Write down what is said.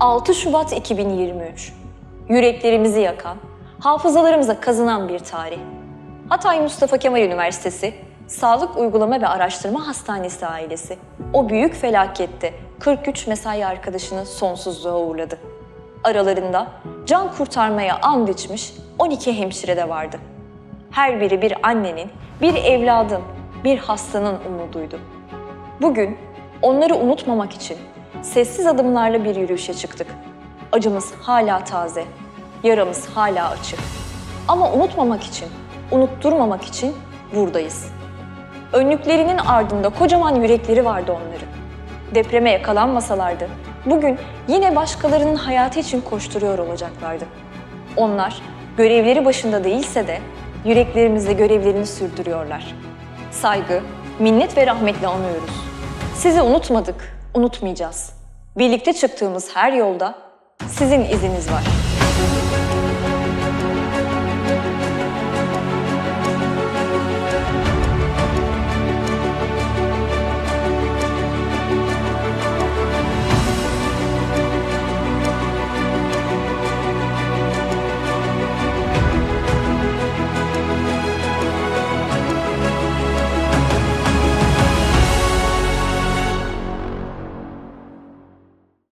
6 Şubat 2023. Yüreklerimizi yakan, hafızalarımıza kazınan bir tarih. Hatay Mustafa Kemal Üniversitesi Sağlık Uygulama ve Araştırma Hastanesi ailesi o büyük felakette 43 mesai arkadaşını sonsuzluğa uğurladı. Aralarında can kurtarmaya and içmiş 12 hemşire de vardı. Her biri bir annenin, bir evladın, bir hastanın umuduydu. Bugün onları unutmamak için sessiz adımlarla bir yürüyüşe çıktık. Acımız hala taze, yaramız hala açık. Ama unutmamak için, unutturmamak için buradayız. Önlüklerinin ardında kocaman yürekleri vardı onların. Depreme yakalanmasalardı, bugün yine başkalarının hayatı için koşturuyor olacaklardı. Onlar görevleri başında değilse de yüreklerimizde görevlerini sürdürüyorlar. Saygı, minnet ve rahmetle anıyoruz. Sizi unutmadık, unutmayacağız. Birlikte çıktığımız her yolda sizin iziniz var.